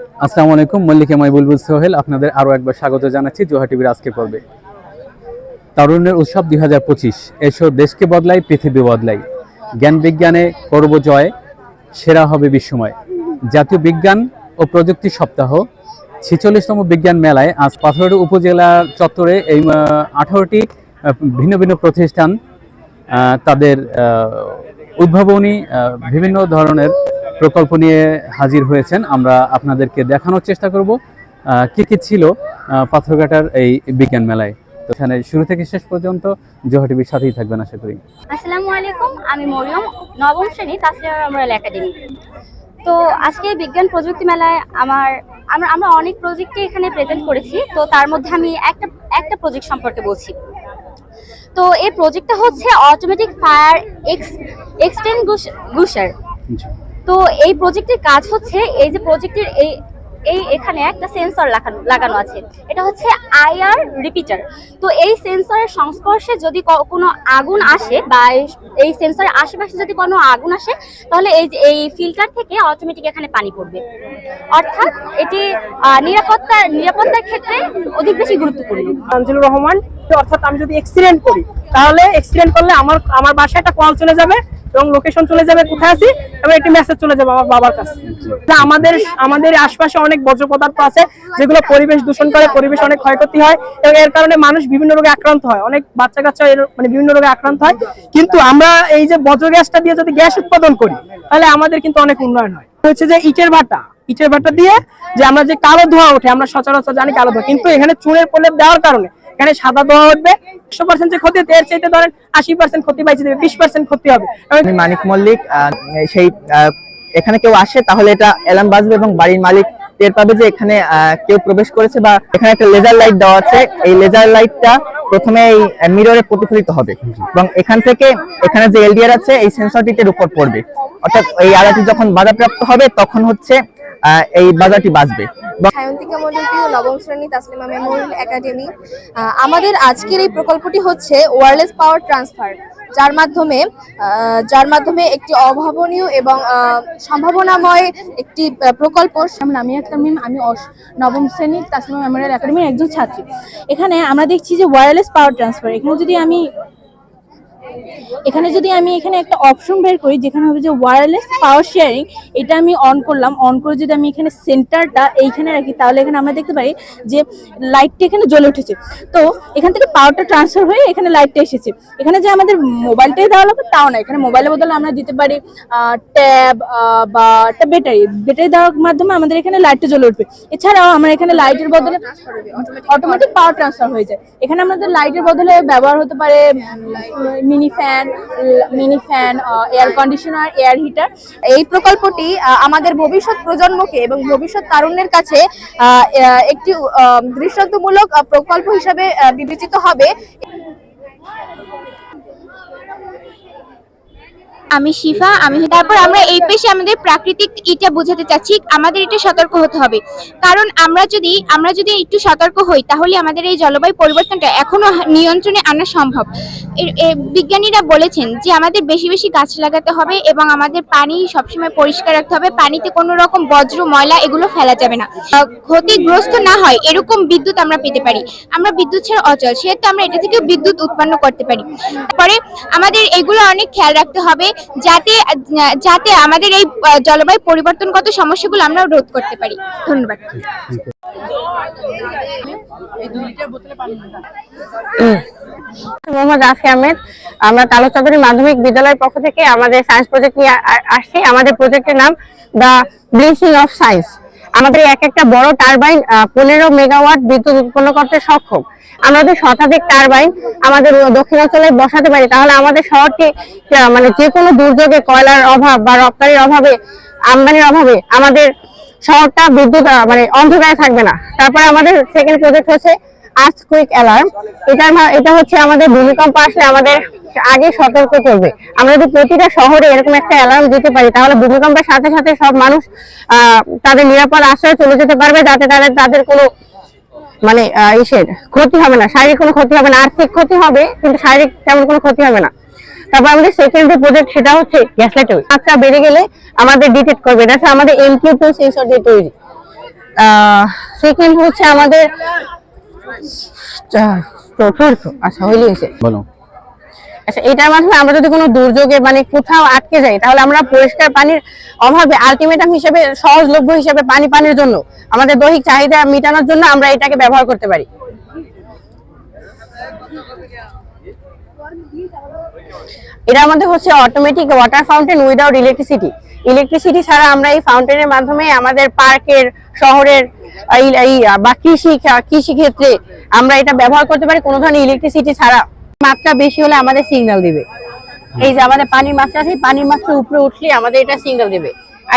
আসসালামু আলাইকুম, মল্লিকা মাই বুলবুল সোহেল আপনাদের আরও একবার স্বাগত জানাচ্ছি জোহা টিভির আজকের পর্বে। তারুণ্যের উৎসব দুই হাজার পঁচিশ, এসো দেশকে বদলাই, পৃথিবী বদলাই। জ্ঞান বিজ্ঞানে করব জয়, সেরা হবে বিশ্বময়। জাতীয় বিজ্ঞান ও প্রযুক্তি সপ্তাহ, ছেচল্লিশতম বিজ্ঞান মেলায় আজ পাথরডি উপজেলা চত্বরে এই আঠারোটি ভিন্ন ভিন্ন প্রতিষ্ঠান তাদের উদ্ভাবনী বিভিন্ন ধরনের প্রকল্প নিয়ে হাজির হয়েছেন। আমরা আপনাদেরকে দেখানোর চেষ্টা করব কি কি ছিল পাথরঘাটার এই বিজ্ঞান মেলায়। তো এখানে শুরু থেকে শেষ পর্যন্ত জোহা টিভির সাথেই থাকবেন আশা করি। আসসালামু আলাইকুম আমি মরিয়ম নবম শ্রেণি তাসলিমা মেমোরিয়াল একাডেমি। তো আজকে বিজ্ঞান প্রযুক্তি মেলায় আমার আমরা আমরা অনেক প্রজেক্টই এখানে প্রেজেন্ট করেছি। তো তার মধ্যে আমি একটা একটা প্রজেক্ট সম্পর্কে বলছি। তো এই প্রজেক্টটা হচ্ছে অটোমেটিক ফায়ার এক্স এক্সটেনগুশার তো এই প্রজেক্টের কাজ হচ্ছে এই যে প্রজেক্টের এই এই এখানে একটা সেন্সর লাগানো লাগানো আছে। এটা হচ্ছে আইআর রিপিটার তো এই সেন্সরের সংস্পর্শে যদি কোনো আগুন আসে বা এই- সেন্সরের আশেপাশে যদি কোনো আগুন আসে, তাহলে এই এই ফিল্টার থেকে অটোমেটিক এখানে পানি পড়বে। অর্থাৎ এটি নিরাপত্তা, নিরাপত্তার ক্ষেত্রে অধিক বেশি গুরুত্বপূর্ণ। তানজিলুর রহমান অর্থাৎ আমি যদি এক্সিডেন্ট করি, তাহলে এক্সিডেন্ট করলে আমার আমার বাসায় একটা কল চলে যাবে এবং লোকেশন চলে যাবে, কোথায় আছি? এবং একটি মেসেজ চলে যাবে আমার বাবার কাছে। আমাদের আমাদের আশপাশে অনেক বর্জ্য পদার্থ আছে, যেগুলো পরিবেশ দূষণ করে, পরিবেশ অনেক ক্ষয়ক্ষতি হয় এবং এর কারণে মানুষ বিভিন্ন রোগে আক্রান্ত হয়। অনেক বাচ্চা কাচ্চা মানে বিভিন্ন রোগে আক্রান্ত হয়। কিন্তু আমরা এই যে বজ্র গ্যাসটা দিয়ে যদি গ্যাস উৎপাদন করি, তাহলে আমাদের কিন্তু অনেক উন্নয়ন হয়। হচ্ছে যে ইটের ভাটা ইটের ভাটা দিয়ে যে আমরা যে কালো ধোঁয়া ওঠে, আমরা সচরাচর জানি কালো ধোঁয়া, কিন্তু এখানে চুনের প্রলেপ দেওয়ার কারণে এখানে সাদা ধোঁয়া উঠবে, একশো পার্সেন্ট যে ক্ষতি এর চাইতে ধরেন আশি পার্সেন্ট ক্ষতি পাইছে, দেবে বিশ পার্সেন্ট ক্ষতি হবে। মানিক মল্লিক সেই এখানে কেউ আসে, তাহলে এটা অ্যালার্ম বাজবে এবং বাড়ির মালিক টের পাবে যে এখানে কেউ প্রবেশ করেছে বা এখানে একটা লেজার লাইট দেওয়া আছে। এই লেজার লাইটটা প্রথমে এই মিররে প্রতিফলিত হবে। এবং এখান থেকে এখানে যে এলডিআর আছে, এই সেন্সরটির উপর পড়বে। অর্থাৎ এই আলাটি যখন বাধাপ্রাপ্ত হবে, তখন হচ্ছে এই বাজারটি বাজবে সায়ন্তিকা মণ্ডলটি ও নবম শ্রেণি তাসলিমা মেমোরিয়াল একাডেমি আমাদের আজকের এই প্রকল্পটি হচ্ছে ওয়্যারলেস পাওয়ার ট্রান্সফার যার মাধ্যমে যার মাধ্যমে একটি অভাবনীয় এবং সম্ভাবনাময় একটি প্রকল্প। নামিয়া তামিম আমি নবম শ্রেণির তাসলিমা মেমোরিয়াল একাডেমির একজন ছাত্রী। এখানে আমরা দেখছি যে ওয়্যারলেস পাওয়ার ট্রান্সফার এখানে যদি আমি এখানে যদি আমি এখানে একটা অপশন বের করি, যেখানে হবে যে ওয়্যারলেস পাওয়ার শেয়ারিং এটা আমি অন করলাম অন করে যদি আমি এখানে সেন্টারটা এইখানে রাখি, তাহলে এখানে আমরা দেখতে পারি যে লাইটটা এখানে জ্বলে উঠেছে। তো এখান থেকে পাওয়ারটা ট্রান্সফার হয়ে এখানে লাইটটা এসেছে। এখানে যে আমাদের মোবাইলটাই দেওয়া লাগবে, তাও না। এখানে মোবাইলের বদলে আমরা দিতে পারি ট্যাব বা একটা ব্যাটারি ব্যাটারি দেওয়ার মাধ্যমে আমাদের এখানে লাইটটা জ্বলে উঠবে। এছাড়াও আমরা এখানে লাইটের বদলে অটোমেটিক পাওয়ার ট্রান্সফার হয়ে যায়। এখানে আমাদের লাইটের বদলে ব্যবহার হতে পারে mini fan mini fan air conditioner air heater এই প্রকল্পটি আমাদের ভবিষ্যৎ প্রজন্মকে এবং ভবিষ্যৎ তারুণ্যের কাছে একটি দৃষ্টান্তমূলক প্রকল্প হিসাবে বিবেচিত হবে। আমি শিফা আমি তারপর আমরা এই পেশে আমাদের প্রাকৃতিক এটা বোঝাতে চাচ্ছি আমাদের এটা সতর্ক হতে হবে। কারণ আমরা যদি আমরা যদি একটু সতর্ক হই তাহলে আমাদের এই জলবায়ু পরিবর্তনটা এখনও নিয়ন্ত্রণে আনা সম্ভব। বিজ্ঞানীরা বলেছেন যে আমাদের বেশি বেশি গাছ লাগাতে হবে এবং আমাদের পানি সবসময় পরিষ্কার রাখতে হবে। পানিতে কোনো রকম বজ্র ময়লা এগুলো ফেলা যাবে না। ক্ষতিগ্রস্ত না হয় এরকম বিদ্যুৎ আমরা পেতে পারি। আমরা বিদ্যুৎ ছাড়া অচল সেহেতু আমরা এটা থেকে বিদ্যুৎ উৎপন্ন করতে পারি। পরে আমাদের এগুলো অনেক খেয়াল রাখতে হবে যাতে যাতে আমাদের এই জলবায়ু পরিবর্তনগত সমস্যাগুলো আমরা রোধ করতে পারি। ধন্যবাদ। মোহাম্মদ রাফি আহমেদ, আমরা তালচাঁদুরি মাধ্যমিক বিদ্যালয়ের পক্ষ থেকে আমাদের সায়েন্স প্রজেক্ট নিয়ে আসছি। আমাদের প্রজেক্টের নাম দ্য ব্লিচিং অফ সায়েন্স আমাদের এক একটা বড় টারবাইন পনেরো মেগাওয়াট বিদ্যুৎ উৎপন্ন করতে সক্ষম। আমরা যদি শতাধিক টারবাইন আমাদের দক্ষিণাঞ্চলে বসাতে পারি। তাহলে আমাদের শহরটি মানে যে কোনো দুর্যোগে, কয়লার অভাব বা রপ্তানির অভাবে, আমদানির অভাবে আমাদের শহরটা বিদ্যুৎ মানে অন্ধকারে থাকবে না। তারপরে আমাদের সেকেন্ড প্রজেক্ট হচ্ছে আর্থকুইক অ্যালার্ম এটার মা- এটা হচ্ছে আমাদের ভূমিকম্প আসলে আমাদের আগে সতর্ক করবে। আমরা যদি প্রতিটা শহরে এরকম একটা অ্যালার্ম দিতে পারি, তাহলে ভূমিকম্পের সাথে সাথে সব মানুষ তাদের নিরাপদ আশ্রয়ে চলে যেতে পারবে, যাতে তাদের তাদের কোনো মানে ইসের ক্ষতি হবে না। শারীরিক কোনো ক্ষতি হবে না। আর্থিক ক্ষতি হবে, কিন্তু শারীরিক তেমন কোনো ক্ষতি হবে না। তারপর আমাদের সেকেন্ড যে প্রজেক্ট সেটা হচ্ছে গ্যাস লাইট মাত্রা বেড়ে গেলে আমাদের ডিটেক্ট করবে। এটা আমাদের এমকিউ সেন্সর দিয়ে তৈরি। সেকেন্ড হচ্ছে আমাদের আচ্ছা হইলে হয়েছে বলো আচ্ছা এটার মাধ্যমে আমরা যদি কোনো দুর্যোগে মানে কোথাও আটকে যাই, তাহলে আমরা পরিষ্কার পানির অভাবে আলটিমেটাম হিসেবে, সহজলভ্য হিসেবে পানি পানির জন্য, আমাদের দৈহিক চাহিদা মেটানোর জন্য আমরা এটাকে ব্যবহার করতে পারি। এটা আমাদের হচ্ছে automatic water fountain without electricity electricity ছাড়া আমরা এই ফাউন্টেনের মাধ্যমে আমাদের পার্কের শহরের বা কৃষি কৃষি ক্ষেত্রে আমরা এটা ব্যবহার করতে পারি কোনো ধরনের ইলেকট্রিসিটি ছাড়া। মাত্রা বেশি হলে আমাদের সিগন্যাল দিবে। এই যে আমাদের পানির মাত্রা আছে পানির মাত্রা উপরে উঠলে আমাদের এটা সিগন্যাল দেবে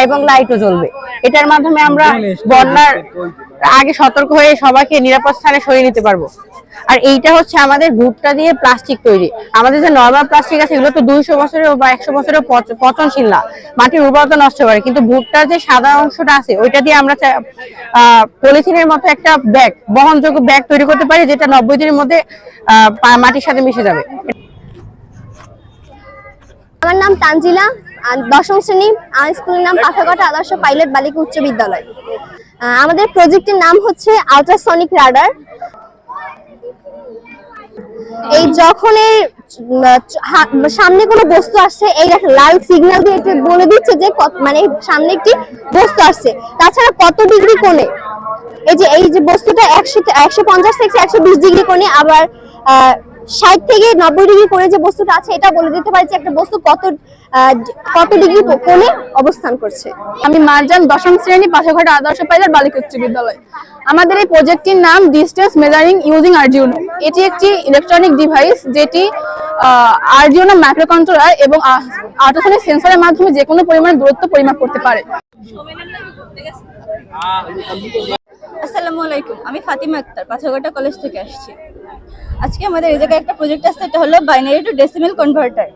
এবং লাইটও জ্বলবে। এটার মাধ্যমে আমরা বন্যার আগে সতর্ক হয়ে সবাইকে নিরাপদ স্থানে সরিয়ে নিতে পারব। আর এইটা হচ্ছে আমাদের ভুট্টা দিয়ে প্লাস্টিক তৈরি। আমাদের যে নর্মাল প্লাস্টিক আছে, এগুলো তো দুইশো বছরের বা একশো বছরের পচ- পচনশীল না। মাটির উর্বরতা নষ্ট করে। কিন্তু ভুট্টার যে সাদা অংশটা আছে, ওইটা দিয়ে আমরা পলিথিনের মতো একটা ব্যাগ, বহনযোগ্য ব্যাগ তৈরি করতে পারি, যেটা নব্বই দিনের মধ্যে মাটির সাথে মিশে যাবে। আমার নাম তানজিলা দশম শ্রেণি, আমার স্কুলের নাম পাথাঘাটা আদর্শ পাইলট বালিকা উচ্চ বিদ্যালয়। আমাদের প্রজেক্টের নাম হচ্ছে আল্ট্রাসনিক রাডার এই যখন এই সামনে কোনো বস্তু আসছে, এই লাল সিগন্যাল দিয়ে এটা বলে দিচ্ছে যে মানে সামনে একটি বস্তু আসছে। তাছাড়া কত ডিগ্রি কোণে? এই যে এই যে বস্তুটা একশো একশো পঞ্চাশ থেকে একশো বিশ ডিগ্রি কোণে আবার ষাট থেকে নব্বই ডিগ্রি করে যে বস্তুটা আছে এটা বলে দিতে পারে যে একটা বস্তু কত আহ, কত ডিগ্রি কোণে অবস্থান করছে। আমি মারজান দশম শ্রেণি পাশাঘাট আদর্শ পাইলট বালিকা উচ্চ বিদ্যালয়। আমাদের এই প্রজেক্টটির নাম ডিস্টেন্স মেজারিং ইউজিং আরজিউনো এটি একটি ইলেকট্রনিক ডিভাইস যেটি আরজিউনো মাইক্রো কন্ট্রোলার এবং আল্ট্রাসনিক সেন্সরের মাধ্যমে যে কোনো পরিমাণে দূরত্ব পরিমাপ করতে পারে। আসসালামু আলাইকুম আমি ফাতিমা আক্তার পাথরঘাটা কলেজ থেকে আসছি। আজকে আমাদের এই জায়গায় একটা প্রজেক্ট আসছে এটা হলো বাইনারি টু ডেসিমেল কনভার্টার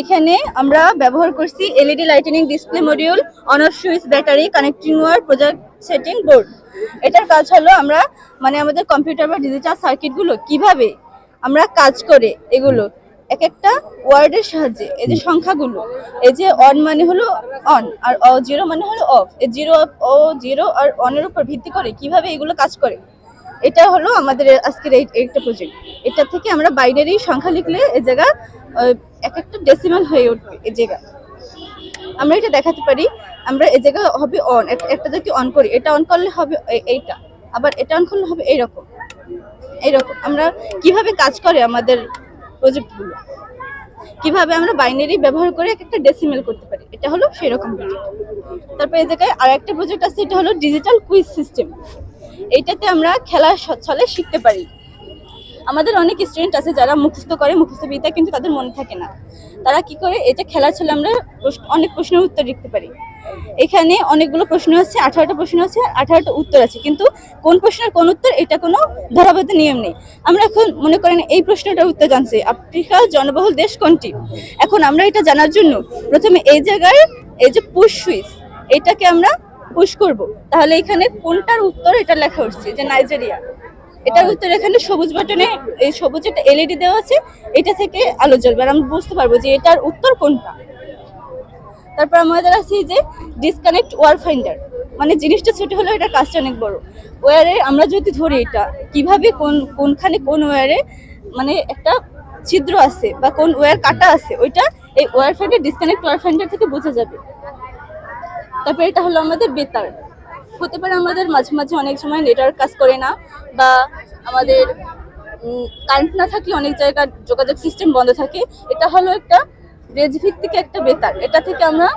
এখানে আমরা ব্যবহার করছি LED lightning display module honour switch battery connecting wire project setting board এটার কাজ হলো আমরা মানে আমাদের কম্পিউটার বা ডিজিটাল সার্কিটগুলো কীভাবে আমরা কাজ করে এগুলো এক একটা ওয়ার্ডের সাহায্যে এই যে সংখ্যাগুলো এই যে অন মানে হলো অন আর অ জিরো মানে হলো অফ এই জিরো ও জিরো আর অনের উপর ভিত্তি করে কীভাবে এগুলো কাজ করে? এটা হলো আমাদের আজকের এই একটা প্রজেক্ট এটা থেকে আমরা বাইনারি সংখ্যা লিখলে এই জায়গা এক একটা ডেসিমাল হয়ে উঠবে এই জায়গা। আমরা এটা দেখাতে পারি। আমরা এ জায়গা হবে অন একটা যদি অন করি। এটা অন করলে হবে এইটা। আবার এটা অন করলে হবে এইরকম। এইরকম। আমরা কীভাবে কাজ করে আমাদের প্রজেক্টগুলো কীভাবে আমরা বাইনারি ব্যবহার করে এক একটা ডেসিমেল করতে পারি? এটা হলো সেরকম প্রজেক্ট তারপর এই জায়গায় আর একটা প্রজেক্ট আছে, এটা হলো ডিজিটাল কুইজ সিস্টেম এইটাতে আমরা খেলার ছলে শিখতে পারি। আমাদের অনেক স্টুডেন্ট আছে যারা মুখস্থ করে, মুখস্থ বিদ্যা কিন্তু তাদের মনে থাকে না। তারা কি করে এটা খেলার ছলে আমরা অনেক প্রশ্নের উত্তর লিখতে পারি। এখানে অনেকগুলো প্রশ্ন আছে, আঠারোটা প্রশ্ন আছে, আঠারোটা উত্তর আছে। কিন্তু কোন প্রশ্নের কোন উত্তর, এটা কোনো ধরাবদ্ধ নিয়ম নেই। আমরা এখন মনে করেন এই প্রশ্নটার উত্তর জানছি। আফ্রিকা জনবহুল দেশ কোনটি? এখন আমরা এটা জানার জন্য প্রথমে এই জায়গায় এই যে পুশ সুইচ এটাকে আমরা পুশ করব। তাহলে এখানে কোনটার উত্তর এটা লেখা উঠছে যে নাইজেরিয়া। এটার উত্তর এখানে সবুজ বাটনে, এই সবুজ একটা এলইডি দেওয়া আছে, এটা থেকে আলো জ্বলবে। আর আমরা বুঝতে পারব যে এটার উত্তর কোনটা। তারপর আমাদের আছে যে ডিসকানেক্ট ওয়ার ফাইন্ডার মানে জিনিসটা ছোট হলেও এটা কাজটা অনেক বড়। ওয়ারে আমরা যদি ধরি এটা, কীভাবে কোন, কোনখানে কোন ওয়ারে মানে একটা ছিদ্র আছে বা কোন ওয়্যার কাটা আছে, ওইটা এই wire finder disconnect wire finder থেকে বোঝা যাবে। তারপর এটা হলো আমাদের বেতার। হতে পারে আমাদের মাঝে মাঝে অনেক সময় নেটওয়ার্ক কাজ করে না বা আমাদের কারেন্ট না থাকলে অনেক জায়গার যোগাযোগ সিস্টেম বন্ধ থাকে। এটা হলো একটা রেজ ভিত্তিক একটা বেতার। এটা থেকে আমরা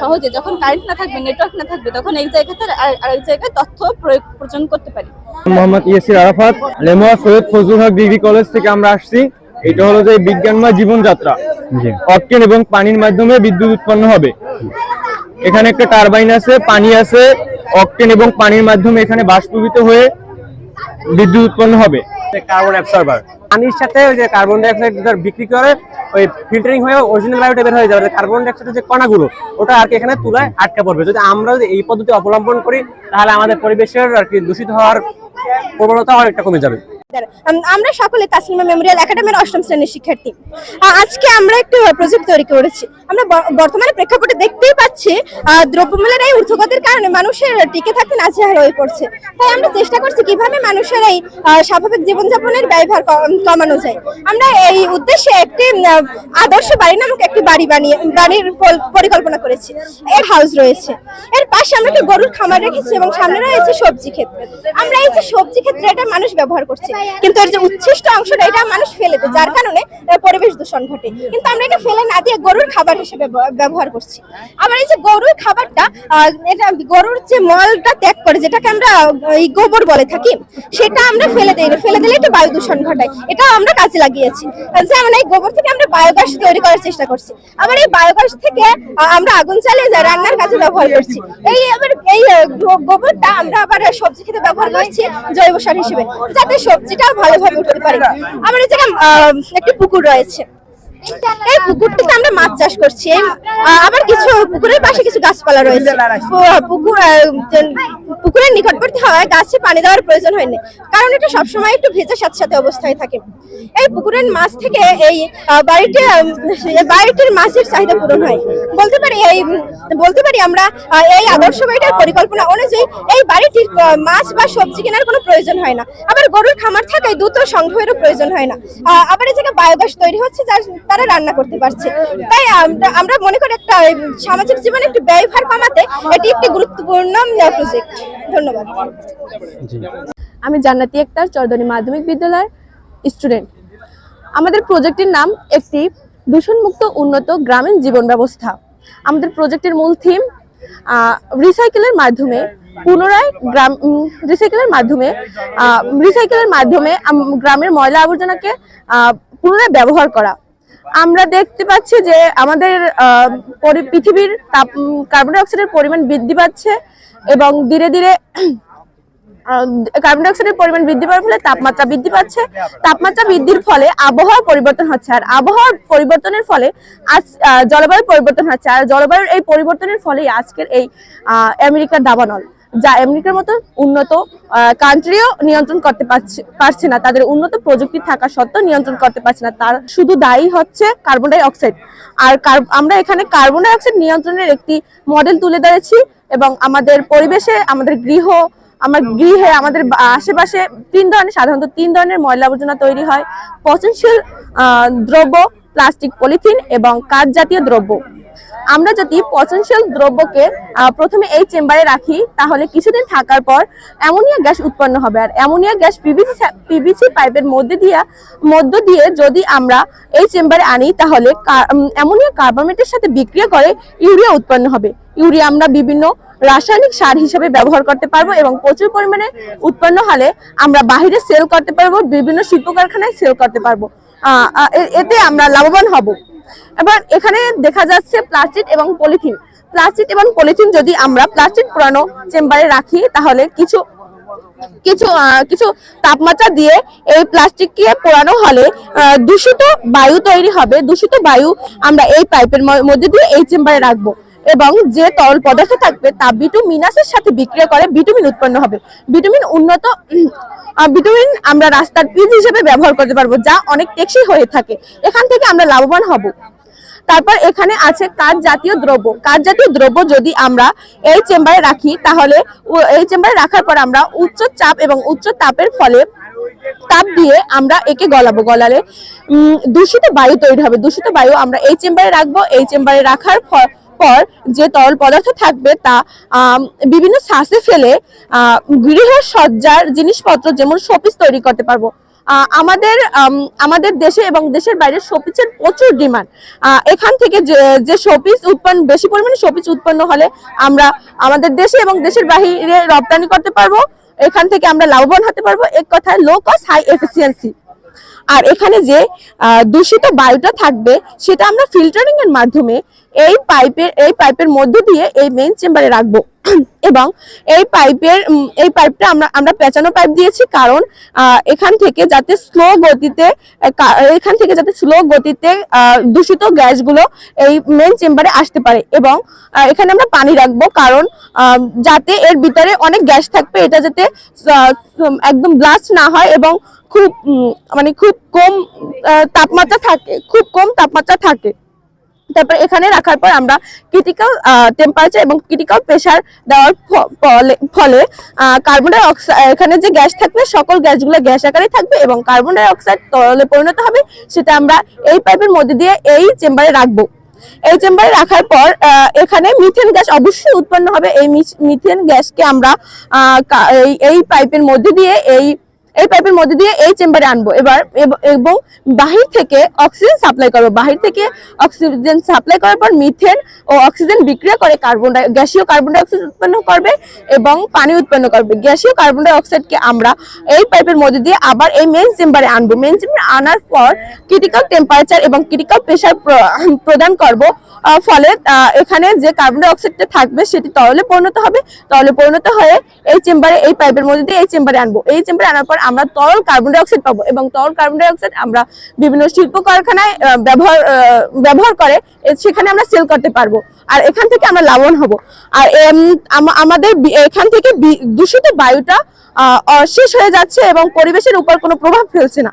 সহজে যখন কারেন্ট না থাকবে নেটওয়ার্ক না থাকবে তখন এক জায়গাতে আর- আরেক জায়গায় তথ্য প্রয়োগ প্রয়োজন করতে পারি। মোহাম্মদ ইয়াসির আরাফাত লেমোয়া সৈয়দ ফজলুল হক ডিগ্রি কলেজ থেকে আমরা আসছি। এটা হলো যে বিজ্ঞানময় জীবনযাত্রা। জি। অকটেন এবং পানির মাধ্যমে বিদ্যুৎ উৎপন্ন হবে। এখানে একটা টারবাইন আছে, পানি আছে, অকটেন এবং পানির মাধ্যমে এখানে বাষ্পীভূত হয়ে বিদ্যুৎ উৎপন্ন হবে। কার্বন অ্যাবসর্বার পানির সাথে ওই যে কার্বন ডাইঅক্সাইড বিক্রি করে, ওই ফিল্টারিং হয়ে অরিজিনাল বায়ুটা বের হয়ে যাবে। কার্বন ডাইঅক্সাইডের যে কণাগুলো, ওটা আর কি এখানে তুলায় আটকা পড়বে। যদি আমরা যদি এই পদ্ধতি অবলম্বন করি, তাহলে আমাদের পরিবেশের আর কি দূষিত হওয়ার প্রবণতা অনেকটা কমে যাবে। আমরা সকলে তাসলিমা মেমোরিয়াল একাডেমির অষ্টম শ্রেণির শিক্ষার্থী। আজকে আমরা একটি প্রজেক্ট তৈরি করেছি। আমরা বর্তমানে প্রেক্ষাপটে দেখতেই পাচ্ছি দ্রব্যমূল্যের এই ঊর্ধ্বগতির কারণে মানুষের টিকে থাকতে নাজেহাল হয়ে পড়ছে। তাই আমরা চেষ্টা করছি কীভাবে মানুষের এই স্বাভাবিক জীবনযাপনের ব্যয়ভার কমানো যায়। আমরা এই উদ্দেশ্যে একটি আদর্শ বাড়ি নামক একটি বাড়ি বানিয়ে, বাড়ির পরিকল্পনা করেছি। এর হাউস রয়েছে। এর পাশে আমরা একটি গরুর খামার রেখেছি এবং সামনে রয়েছে সবজি ক্ষেত। আমরা এই যে সবজি ক্ষেত্রে এটা মানুষ ব্যবহার করছে। কিন্তু এর যে উচ্ছিষ্ট অংশটা, এটা মানুষ ফেলে দেয়, যার কারণে পরিবেশ দূষণ ঘটে। কিন্তু আমরা এটা ফেলে না দিয়ে গরুর খাবার হিসেবে ব্যবহার করছি। আবার এই যে গরুর খাবারটা এটা গরুর যে মলটা ত্যাগ করে, যেটাকে আমরা এই গোবর বলে থাকি, সেটা আমরা ফেলে দিই। ফেলে দিলে এটা বায়ু দূষণ ঘটায়। এটা আমরা কাজে লাগিয়েছি। যেমন এই গোবর থেকে আমরা বায়োগ্যাস তৈরি করার চেষ্টা করছি। আবার এই বায়োগ্যাস থেকে আমরা আগুন চালিয়ে যা রান্নার কাজে ব্যবহার করছি। এই আবার এই গোবরটা আমরা আবার সবজি খেতে ব্যবহার করছি, জৈব সার হিসেবে। যাতে সবজিটা ভালোভাবে উঠতে পারি। আমার এই জায়গায় একটি পুকুর রয়েছে। এই পুকুরটিতে আমরা মাছ চাষ করছি। আবার কিছু পুকুরের পাশে কিছু গাছপালা রয়েছে। পুকুর পুকুরের নিকটবর্তী হওয়ায় গাছে পানি দেওয়ার প্রয়োজন হয়নি। কারণ এটা সবসময় একটু ভেজা সাথে সাথে অবস্থায় থাকে। এই পুকুরের মাছ থেকে এই বাড়িটি বাড়িটির মাছের চাহিদা পূরণ হয়। বলতে পারি এই বলতে পারি আমরা এই আদর্শ বাড়িটার পরিকল্পনা অনুযায়ী এই বাড়িটির মাছ বা সবজি কেনার কোনো প্রয়োজন হয় না। আবার গরুর খামার থাকায় দুধ সংগ্রহেরও প্রয়োজন হয় না। আবার এই জায়গায় বায়োগ্যাস তৈরি হচ্ছে যার তারা রান্না করতে পারছে। তাই আমরা আমরা মনে করি একটা সামাজিক জীবনে একটু ব্যয়ভার কমাতে এটি একটি গুরুত্বপূর্ণ প্রজেক্ট ধন্যবাদ। আমি জান্নাতি আক্তার চরদনী মাধ্যমিক বিদ্যালয়ের স্টুডেন্ট আমাদের প্রজেক্টের নাম একটি দূষণমুক্ত উন্নত গ্রামীণ জীবন ব্যবস্থা। আমাদের প্রজেক্টের মূল থিম রিসাইকেলের মাধ্যমে পুনরায় গ্রাম রিসাইকেলের মাধ্যমে রিসাইকেলের মাধ্যমে আম- গ্রামের ময়লা আবর্জনাকে আহ, পুনরায় ব্যবহার করা। আমরা দেখতে পাচ্ছি যে আমাদের পৃথিবীর তাপ কার্বন ডাই অক্সাইডের পরিমাণ বৃদ্ধি পাচ্ছে এবং ধীরে ধীরে কার্বন ডাই অক্সাইডের পরিমাণ বৃদ্ধি পাওয়ার ফলে তাপমাত্রা বৃদ্ধি পাচ্ছে। তাপমাত্রা বৃদ্ধির ফলে আবহাওয়া পরিবর্তন হচ্ছে আর আবহাওয়ার পরিবর্তনের ফলে আজ জলবায়ু পরিবর্তন হচ্ছে। আর জলবায়ুর এই পরিবর্তনের ফলেই আজকের এই আমেরিকার দাবানল। যা আমেরিকার মতো উন্নত কান্ট্রিও নিয়ন্ত্রণ করতে পারছে না। তাদের উন্নত প্রযুক্তি থাকা সত্ত্বেও নিয়ন্ত্রণ করতে পারছে না। তার শুধু দায়ী হচ্ছে কার্বন ডাই অক্সাইড আর আমরা এখানে কার্বন ডাই অক্সাইড নিয়ন্ত্রণের একটি মডেল তুলে ধরেছি এবং আমাদের পরিবেশে, আমাদের গৃহ, আমার গৃহে, আমাদের আশেপাশে তিন ধরনের, সাধারণত তিন ধরনের ময়লা আবর্জনা তৈরি হয়। পচনশীল দ্রব্য প্লাস্টিক পলিথিন এবং কাঠ জাতীয় দ্রব্য। আমরা যদি পচনশীল দ্রব্যকে প্রথমে এই চেম্বারে রাখি, তাহলে কিছুদিন থাকার পর অ্যামোনিয়া গ্যাস উৎপন্ন হবে। আর অ্যামোনিয়া গ্যাস পিভিসি পিভিসি পাইপের মধ্যে দিয়ে, মধ্য দিয়ে যদি আমরা এই চেম্বারে আনি, তাহলে অ্যামোনিয়া কার্বনেটের সাথে বিক্রিয়া করে ইউরিয়া উৎপন্ন হবে। ইউরিয়া আমরা বিভিন্ন রাসায়নিক সার হিসেবে ব্যবহার করতে পারব এবং প্রচুর পরিমাণে উৎপন্ন হলে আমরা বাইরে সেল করতে পারব, বিভিন্ন শিল্প কারখানায় সেল করতে পারব। এতে আমরা লাভবান হব। এবার এখানে দেখা যাচ্ছে প্লাস্টিক এবং পলিথিন। প্লাস্টিক এবং পলিথিন যদি আমরা প্লাস্টিক পুরানো চেম্বারে রাখি, তাহলে কিছু কিছু কিছু তাপমাত্রা দিয়ে এই প্লাস্টিককে পোড়ানো হলে দূষিত বায়ু তৈরি হবে। দূষিত বায়ু আমরা এই পাইপের মধ্যে দিয়ে এই চেম্বারে রাখব। এবং যে তরল পদার্থ থাকবে তা বিটুমিনাসের সাথে বিক্রিয়া করে বিটুমিন উৎপন্ন হবে। বিটুমিন উন্নত বিটুমিন আমরা রাস্তার পিচ হিসেবে ব্যবহার করতে পারব, যা অনেক টেকসই হয়ে থাকে। এখান থেকে আমরা লাভবান হব। তারপর এখানে আছে কাঠ জাতীয় দ্রব্য। কাঠ জাতীয় দ্রব্য যদি আমরা এই চেম্বারে রাখি, তাহলে এই চেম্বারে রাখার পর আমরা উচ্চ চাপ এবং উচ্চ তাপের ফলে তাপ দিয়ে আমরা একে গলাবো। গলালে দূষিত বায়ু তৈরি হবে। দূষিত বায়ু আমরা এই চেম্বারে রাখব। এই চেম্বারে রাখার ফ- পর যে তরল পদার্থ থাকবে তা বিভিন্ন শ্বাসে ফেলে আহ, গৃহ সজ্জার জিনিসপত্র যেমন শোপিস তৈরি করতে পারব। আমাদের আমাদের দেশে এবং দেশের বাইরে শোপিসের প্রচুর ডিমান্ড। এখান থেকে যে যে শোপিস উৎপন্ন বেশি পরিমাণে শোপিস উৎপন্ন হলে আমরা আমাদের দেশে এবং দেশের বাইরে রপ্তানি করতে পারব। এখান থেকে আমরা লাভবান হতে পারব। এক কথায় লো কস্ট হাই এফিসিয়েন্সি আর এখানে যে দূষিত বায়ুটা থাকবে, সেটা আমরা ফিল্টারিং এর মাধ্যমে এই পাইপের এই পাইপের মধ্য দিয়ে এই মেইন চেম্বারে রাখব। এবং এই পাইপের এই পাইপটা আমরা আমরা পেঁচানো পাইপ দিয়েছি কারণ এখান থেকে যাতে স্লো গতিতে এখান থেকে যাতে স্লো গতিতে দূষিত গ্যাসগুলো এই মেন চেম্বারে আসতে পারে এবং এখানে আমরা পানি রাখব কারণ যাতে এর ভিতরে অনেক গ্যাস থাকবে এটা যাতে একদম ব্লাস্ট না হয় এবং খুব মানে খুব কম তাপমাত্রা থাকে, খুব কম তাপমাত্রা থাকে। তারপর এখানে রাখার পর আমরা ক্রিটিক্যাল টেম্পারেচার এবং ক্রিটিক্যাল প্রেসার দেওয়ার ফলে কার্বন ডাই অক্সাইড এখানে যে গ্যাস থাকবে, সকল গ্যাসগুলো গ্যাস আকারে থাকবে এবং কার্বন ডাই অক্সাইড তরলে পরিণত হবে, সেটা আমরা এই পাইপের মধ্যে দিয়ে এই চেম্বারে রাখব। এই চেম্বারে রাখার পর এখানে মিথেন গ্যাস অবশ্যই উৎপন্ন হবে। এই মিথেন গ্যাসকে আমরা এই পাইপের মধ্যে দিয়ে এই এই পাইপের মধ্যে দিয়ে এই চেম্বারে আনব। এবার এবং বাহির থেকে অক্সিজেন সাপ্লাই করব। বাহির থেকে অক্সিজেন সাপ্লাই করার পর মিথেন ও অক্সিজেন বিক্রিয়া করে কার্বন গ্যাসীয় কার্বন ডাই অক্সাইড উৎপন্ন করবে এবং পানি উৎপন্ন করবে। গ্যাসীয় কার্বন ডাই অক্সাইডকে আমরা এই পাইপের মধ্যে দিয়ে আবার এই মেন চেম্বারে আনব। মেন চেম্বারে আনার পর ক্রিটিক্যাল টেম্পারেচার এবং ক্রিটিক্যাল প্রেসার প্রদান করব। ফলে এখানে যে কার্বন ডাই অক্সাইডটা থাকবে সেটি তরলে পরিণত হবে। তরলে পরিণত হয়ে এই চেম্বারে, এই পাইপের মধ্যে দিয়ে এই চেম্বারে আনব। এই চেম্বারে আনার পর আমরা তরল কার্বন ডাই অক্সাইড পাবো এবং তরল কার্বন ডাইঅক্সাইড আমরা বিভিন্ন শিল্প কারখানায় ব্যবহার ব্যবহার করে সেখানে আমরা সেল করতে পারব। আর এখান থেকে আমরা লাভবান হব। আর আমাদের এখান থেকে দূষিত বায়ুটা শেষ হয়ে যাচ্ছে এবং পরিবেশের উপর কোনো প্রভাব ফেলছে না।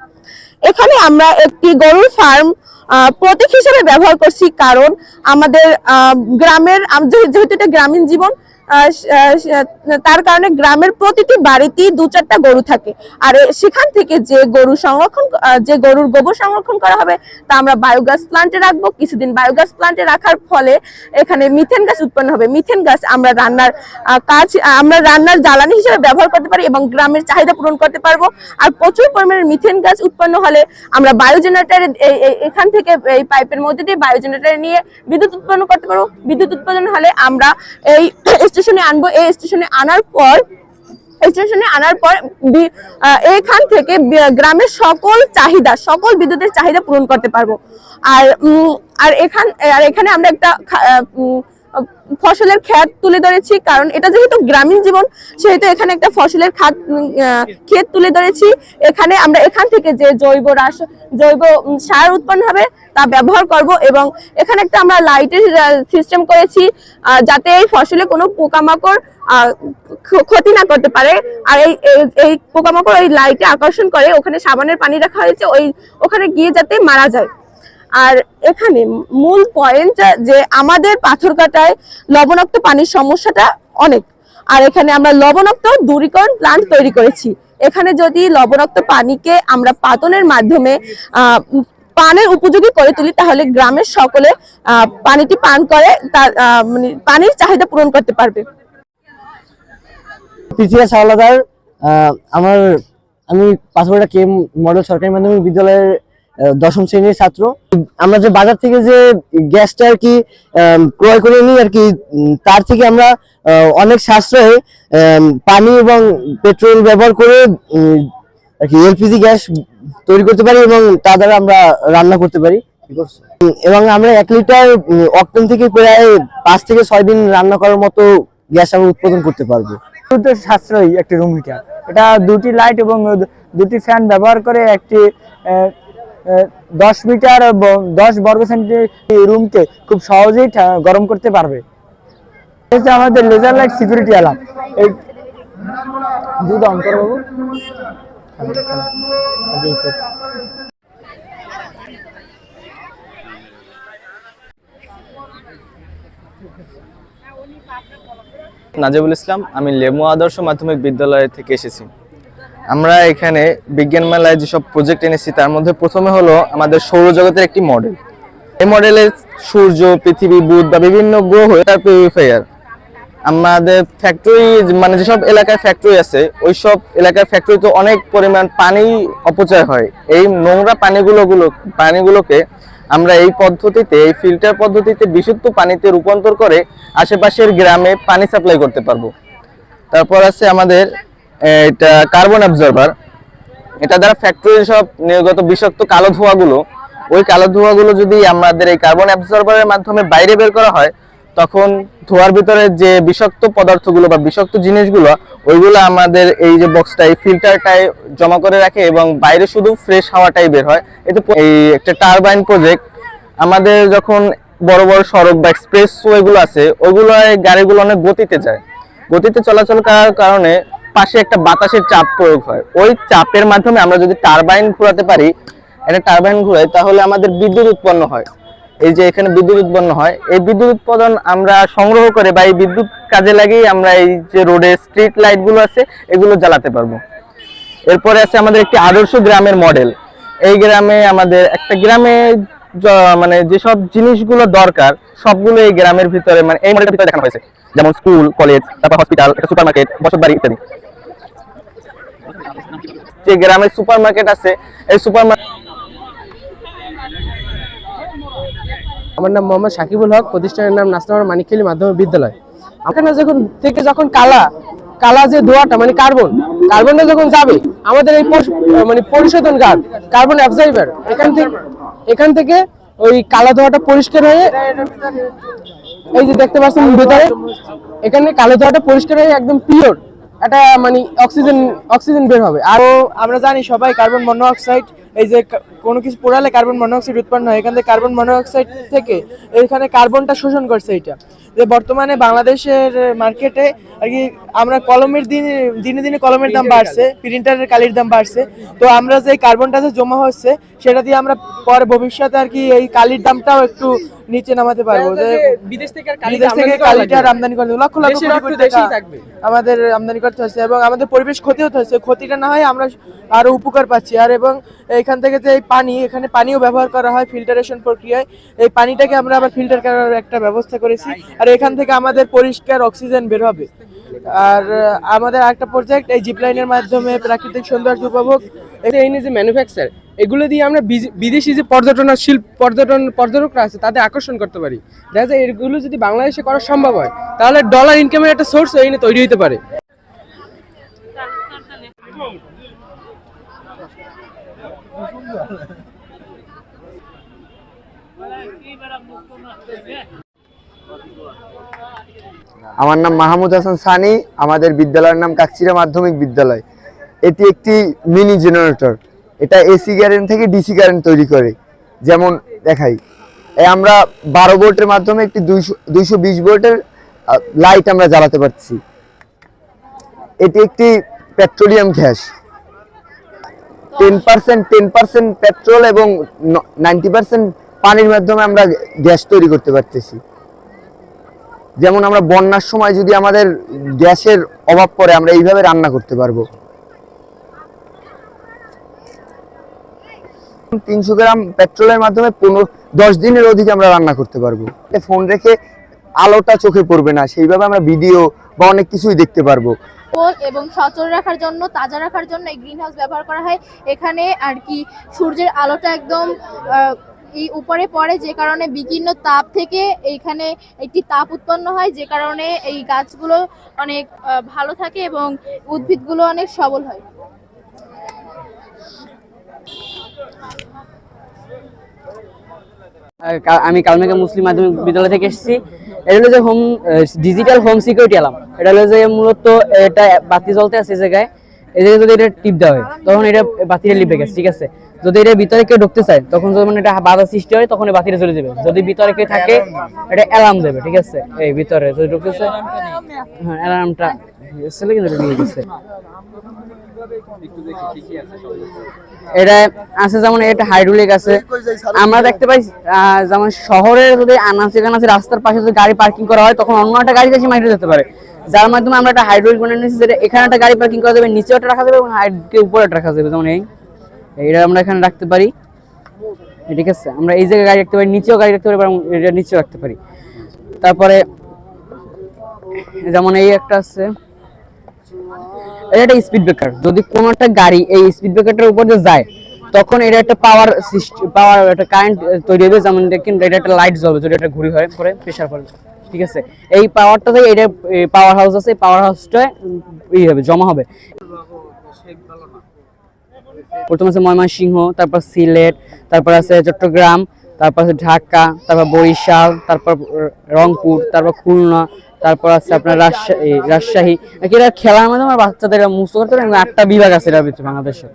এখানে আমরা একটি গরুর ফার্ম প্রতীক হিসেবে ব্যবহার করছি। কারণ আমাদের গ্রামের যেহেতু এটা গ্রামীণ জীবন তার কারণে গ্রামের প্রতিটি বাড়িতেই দু চারটা গরু থাকে। আর সেখান থেকে যে গরু সংরক্ষণ যে গরুর গোবর সংরক্ষণ করা হবে, তা আমরা বায়োগ্যাস প্লান্টে রাখব। কিছুদিন বায়োগ্যাস প্লান্টে রাখার ফলে এখানে মিথেন গ্যাস উৎপন্ন হবে। মিথেন গ্যাস আমরা রান্নার কাজ, আমরা রান্নার জ্বালানি হিসেবে ব্যবহার করতে পারি এবং গ্রামের চাহিদা পূরণ করতে পারব। আর প্রচুর পরিমাণে মিথেন গ্যাস উৎপন্ন হলে আমরা বায়ো জেনারেটারে এখান থেকে এই পাইপের মধ্যে দিয়ে বায়ো জেনারেটারে নিয়ে বিদ্যুৎ উৎপন্ন করতে পারব। বিদ্যুৎ উৎপাদন হলে আমরা এই স্টেশনে আনব, এই স্টেশনে আনার পর স্টেশনে আনার পর এখান থেকে গ্রামের সকল চাহিদা, সকল বিদ্যুতের চাহিদা পূরণ করতে পারব। আর আর এখান, আর এখানে আমরা একটা ফসলের ক্ষেত তুলে ধরেছি, কারণ এটা যেহেতু গ্রামীণ জীবন, সেহেতু এখানে একটা ফসলের খাত ক্ষেত তুলে ধরেছি। এখানে আমরা এখান থেকে যে জৈব রাস, জৈব সার উৎপন্ন হবে, তা ব্যবহার করব এবং এখানে একটা আমরা লাইটের সিস্টেম করেছি যাতে এই ফসলে কোনো পোকামাকড় ক্ষতি না করতে পারে। আর এই- এই পোকামাকড় ওই লাইটে আকর্ষণ করে, ওখানে সাবানের পানি রাখা হয়েছে, ওই, ওখানে গিয়ে যাতে মারা যায়। আর এখানে মূল পয়েন্ট যে আমাদের পাথর কাটায় লবণাক্ত পানির সমস্যাটা অনেক। আর এখানে আমরা লবণাক্ত দূরীকরণ প্লান্ট তৈরি করেছি। এখানে যদি লবণাক্ত পানিকে আমরা পাতনের মাধ্যমে পানের উপযোগী করে তুলি তাহলে গ্রামের সকলে পানিটি পান করে তার মানে পানির চাহিদা পূরণ করতে পারবে। হাওলাদার আহ, আমার আমি পাঁচবড়া কে মডেল সরকারি মাধ্যমিক বিদ্যালয়ের দশম শ্রেণির ছাত্র। আমরা যে বাজার থেকে যে গ্যাসটা আর কি ক্রয় করে নিই আর কি তার থেকে আমরা অনেক সাশ্রয়ে পানি এবং পেট্রোল ব্যবহার করে আর কি এলপিজি গ্যাস তৈরি করতে পারি এবং তা দ্বারা আমরা রান্না করতে পারি। এবং আমরা এক লিটার অক্টেন থেকে প্রায় পাঁচ থেকে ছয় দিন রান্না করার মতো গ্যাস আমরা উৎপাদন করতে পারব। সাশ্রয়ী একটি রুম হিটার এটা দুটি লাইট এবং দুটি ফ্যান ব্যবহার করে একটি দশ মিটার দশ বর্গ সেন্টি রুমকে খুব সহজেই গরম করতে পারবে। হচ্ছে আমাদের লেজার লাইট সিকিউরিটি অ্যালার্ম এই দুধ নাজিবুল ইসলাম, আমি লেমু আদর্শ মাধ্যমিক বিদ্যালয় থেকে এসেছি। আমরা এখানে বিজ্ঞান মেলায় যেসব প্রজেক্ট এনেছি, তার মধ্যে প্রথমে হলো আমাদের সৌরজগতের একটি মডেল এই মডেলে সূর্য, পৃথিবী, বুধ বা বিভিন্ন গ্রহ তার পিউরিফায়ার আমাদের ফ্যাক্টরি মানে যেসব এলাকায় ফ্যাক্টরি আছে ওই সব এলাকার ফ্যাক্টরিতে অনেক পরিমাণ পানি অপচয় হয়। এই নোংরা পানিগুলো গুলো, পানিগুলোকে আমরা এই পদ্ধতিতে, এই ফিল্টার পদ্ধতিতে বিশুদ্ধ পানিতে রূপান্তর করে আশেপাশের গ্রামে পানি সাপ্লাই করতে পারব। তারপর আছে আমাদের এটা কার্বন অ্যাবজর্ভার এটা দ্বারা ফ্যাক্টরির সব নির্গত বিষাক্ত কালো ধোঁয়াগুলো, ওই কালো ধোঁয়াগুলো যদি আমাদের এই কার্বন অ্যাবজর্ভারের মাধ্যমে বাইরে বের করা হয়, তখন ধোয়ার ভিতরে যে বিষাক্ত পদার্থগুলো বা বিষাক্ত জিনিসগুলো, ওইগুলো আমাদের এই যে বক্সটাই ফিল্টারটাই জমা করে রাখে এবং বাইরে শুধু ফ্রেশ হাওয়াটাই বের হয়। এতে এই একটা টারবাইন প্রজেক্ট আমাদের যখন বড় বড় সড়ক বা এক্সপ্রেস ওয়েগুলো আছে ওইগুলো গাড়িগুলো অনেক গতিতে যায়। গতিতে চলাচল করার কারণে পাশে একটা বাতাসের চাপ প্রয়োগ হয়। ওই চাপের মাধ্যমে আমরা যদি টারবাইন ঘোরাতে পারি, একটা টারবাইন ঘুরাই, তাহলে আমাদের বিদ্যুৎ উৎপন্ন হয়। এই যে এখানে বিদ্যুৎ উৎপন্ন হয়, এই বিদ্যুৎ উৎপাদন আমরা সংগ্রহ করে বা এই বিদ্যুৎ কাজে লাগিয়ে আমরা এই যে রোডে স্ট্রিট লাইটগুলো আছে, এগুলো জ্বালাতে পারব। এরপরে আছে আমাদের একটি আদর্শ গ্রামের মডেল। এই গ্রামে আমাদের একটা গ্রামে মানে যেসব জিনিসগুলো দরকার, সবগুলো এই গ্রামের ভিতরে মানে এই মডেলের ভিতরে দেখানো হয়েছে। যেমন স্কুল, কলেজ, তারপর হসপিটাল একটা সুপার মার্কেট বসত বাড়ি ইত্যাদি। যে গ্রামে সুপার মার্কেট আছে, এই সুপার আমার নাম মোহাম্মদ সাকিবুল হক, প্রতিষ্ঠানের নাম নাসনার মানিকখালী মাধ্যমিক বিদ্যালয়। এখানে যখন থেকে যখন কালা কালা যে ধোঁয়াটা মানে কার্বন, কার্বনটা যখন যাবে, আমাদের এই মানে পরিশোধন গার্ড কার্বন অ্যাবজাইভার এখান থেকে এখান থেকে ওই কালা ধোয়াটা পরিষ্কার হয়ে এই যে দেখতে পাচ্ছেন ভিতরে, এখানে কালো ধোয়াটা পরিষ্কার হয়ে একদম পিওর একটা মানে অক্সিজেন অক্সিজেন বের হবে। আরও আমরা জানি সবাই কার্বন মনোঅক্সাইড এই যে কোনো কিছু পোড়ালে কার্বন মনোঅক্সাইড উৎপন্ন হয় এখান থেকে কার্বন মনোঅক্সাইড থেকে এখানে কার্বনটা শোষণ করছে এটা। যে বর্তমানে বাংলাদেশের মার্কেটে আর কি আমরা কলমের দিনে দিনে দিনে কলমের দাম বাড়ছে প্রিন্টারের কালির দাম বাড়ছে। তো আমরা যে কার্বনটা যে জমা হচ্ছে সেটা দিয়ে আমরা পরে ভবিষ্যতে আর কি এই কালির দামটাও একটু নিচে নামাতে পারব। যে বিদেশ থেকে বিদেশ থেকে কালিটার আমদানি করতে। লক্ষ লক্ষ কোটি টাকা আমাদের আমদানি করতে হচ্ছে এবং আমাদের পরিবেশ ক্ষতি হতে হচ্ছে। ক্ষতিটা না হয় আমরা আরও উপকার পাচ্ছি। আর এবং এখান থেকে যে এই পানি, এখানে পানিও ব্যবহার করা হয় ফিল্টারেশন প্রক্রিয়ায়। এই পানিটাকে আমরা আবার ফিল্টার করার একটা ব্যবস্থা করেছি। আর এখান থেকে আমাদের পরিষ্কার অক্সিজেন বের হবে। আর আমাদের একটা প্রজেক্ট এই জিপলাইনের মাধ্যমে প্রাকৃতিক সৌন্দর্য উপভোগ। এই যে ম্যানুফ্যাকচার এগুলো দিয়ে আমরা বিদেশি যে পর্যটন শিল্প, পর্যটন, পর্যটকরা আছে, তাদের আকর্ষণ করতে পারি। দেখা যায়, এগুলো যদি বাংলাদেশে করা সম্ভব হয়, তাহলে ডলার ইনকামের একটা সোর্স এখানে তৈরি হতে পারে। আমার নাম মাহমুদ হাসান সানি, আমাদের বিদ্যালয়ের নাম কাকচিরা মাধ্যমিক বিদ্যালয়। এটি একটি মিনি জেনারেটর এটা এসি কারেন্ট থেকে ডিসি কারেন্ট তৈরি করে। যেমন, দেখাই। আমরা বারো ভোল্টের মাধ্যমে একটি দুইশো দুইশো বিশ ভোল্টের লাইট আমরা জ্বালাতে পারছি। এটি একটি petroleum gas ten percent ten percent petrol এবং নাইনটি পার্সেন্ট পানির মাধ্যমে আমরা গ্যাস তৈরি করতে পারতেছি। যেমন আমরা বন্যার সময় যদি আমাদের গ্যাসের অভাব পড়ে, আমরা এইভাবে রান্না করতে পারব। তিনশো গ্রাম পেট্রোলের মাধ্যমে পনেরো, দশ দিনের অধিক আমরা রান্না করতে পারব। ফোন রেখে আলোটা চোখে পড়বে না, সেইভাবে আমরা ভিডিও বা অনেক কিছুই দেখতে পারব। কোল এবং সচল রাখার জন্য, তাজা রাখার জন্য এই গ্রিন হাউস ব্যবহার করা হয়। এখানে আর কি সূর্যের আলোটা একদম এই উপরে পড়ে, যে কারণে বিকীর্ণ তাপ থেকে এইখানে একটি তাপ উৎপন্ন হয়, যে কারণে এই গাছগুলো অনেক ভালো থাকে এবং উদ্ভিদগুলো অনেক সবল হয়। আমি কালমেঘা মুসলিম মাধ্যমিক বিদ্যালয় থেকে এসেছি। এটা হলো যে home digital home security alarm এটা হলো যে মূলত এটা বাতি জ্বলতে আছে জায়গায়, এই জায়গায় যদি এটা টিপ দেওয়া হয়, তখন এটা বাতিটা লিপে গেছে, ঠিক আছে? যদি এটা ভিতরে কেউ ঢুকতে চায়, তখন যখন এটা বাধা সৃষ্টি হয়, তখন বাতিটা চলে যাবে। যদি ভিতরে কেউ থাকে, এটা অ্যালার্ম দেবে, ঠিক আছে? এই ভিতরে যদি ঢুকতেছে হ্যাঁ অ্যালার্মটা ছেলে কিন্তু নিয়ে গেছে। এটা আছে যেমন এটা হাইড্রোলিক আছে। আমরা দেখতে পাই যেমন শহরে যদি আনাচে কানাচে রাস্তার পাশে যদি গাড়ি পার্কিং করা হয়, তখন অন্য একটা গাড়ি কাছে মাইটে যেতে পারে। যার মাধ্যমে আমরা একটা হাইড্রোলিক বানিয়ে নিয়েছি যেটা এখানে একটা গাড়ি পার্কিং করা যাবে, নিচেও একটা রাখা যাবে এবং উপরে একটা রাখা যাবে। যেমন এই, এইটা আমরা এখানে রাখতে পারি। ঠিক আছে, আমরা এই জায়গায় গাড়ি রাখতে পারি, নিচেও গাড়ি রাখতে পারি, এবং এটা নিচেও রাখতে পারি। তারপরে, যেমন এই একটা আছে। এটা একটা স্পিড ব্রেকার যদি কোনো একটা গাড়ি এই স্পিড ব্রেকারটার উপর যায়, তখন এটা একটা পাওয়ার পাওয়ার একটা কারেন্ট তৈরি হবে, যেমন দেখেন এটা একটা লাইট জ্বলবে, যদি এটা ঘুরি হয়, পরে প্রেশার ঠিক আছে? এই পাওয়ারটা থেকে এটা পাওয়ার হাউস আছে পাওয়ার ই হবে, জমা হবে। প্রথম আছে ময়মনসিংহ, তারপর সিলেট, তারপর আছে চট্টগ্রাম, তারপর আছে ঢাকা, তারপর বরিশাল, তারপর রংপুর, তারপর খুলনা তারপর আছে আপনার রাজশাহী রাজশাহী। কি এরা খেলার মধ্যে আমার বাচ্চাদের মুস্ত মুক্ত করতে পারে? আটটা বিভাগ আছে এর ভিতরে বাংলাদেশে।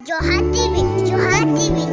Johar TV Johar TV.